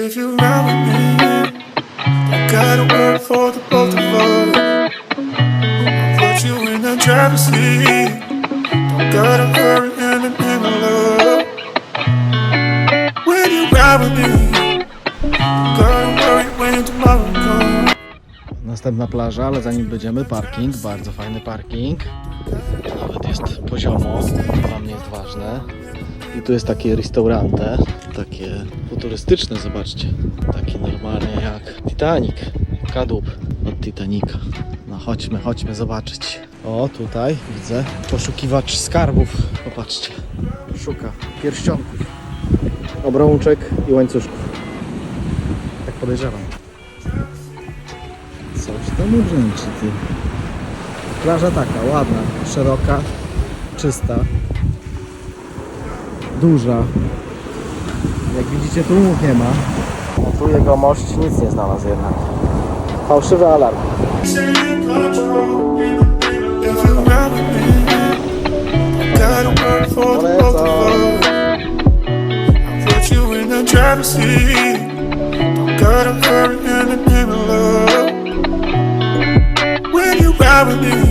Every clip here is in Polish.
If you ride with me, I gotta work for the both of us. Put you in the driver's. Don't gotta hurry in the love. When you ride with me, gotta worry when tomorrow comes. Następna plaża, ale zanim będziemy, parking, bardzo fajny parking. Nawet jest poziomo, dla mnie jest ważne. I tu jest takie restaurante, takie futurystyczne, zobaczcie. Takie normalnie jak Titanic, kadłub od Titanica. No chodźmy, chodźmy zobaczyć. O, tutaj widzę poszukiwacz skarbów. Popatrzcie, szuka pierścionków, obrączek i łańcuszków. Tak podejrzewam. Coś tam brzęczy ty. Plaża taka, ładna, szeroka, czysta, duża. Jak widzicie tu łuk nie ma. A tu jego mość nic nie znalazł jednak. Fałszywy alarm. Gotta of hurry in the the love. When you ride with me,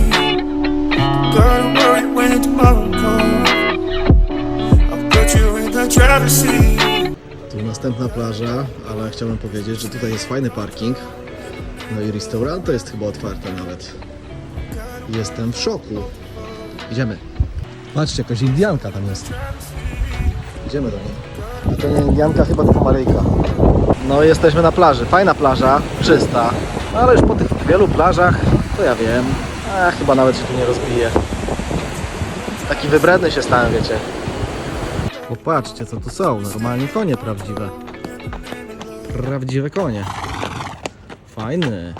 Tu następna plaża, ale chciałbym powiedzieć, że tutaj jest fajny parking. No i restaurant jest chyba otwarte nawet. Jestem w szoku. Idziemy. Patrzcie, jakaś Indianka tam jest. Idziemy do niej. A to nie Indianka, chyba tylko Maryjka. No jesteśmy na plaży. Fajna plaża, czysta. No ale już po tych wielu plażach, to ja wiem. A chyba nawet się tu nie rozbije. Taki wybredny się stałem, wiecie. Popatrzcie, co tu są. Normalnie konie prawdziwe. Prawdziwe konie. Fajny.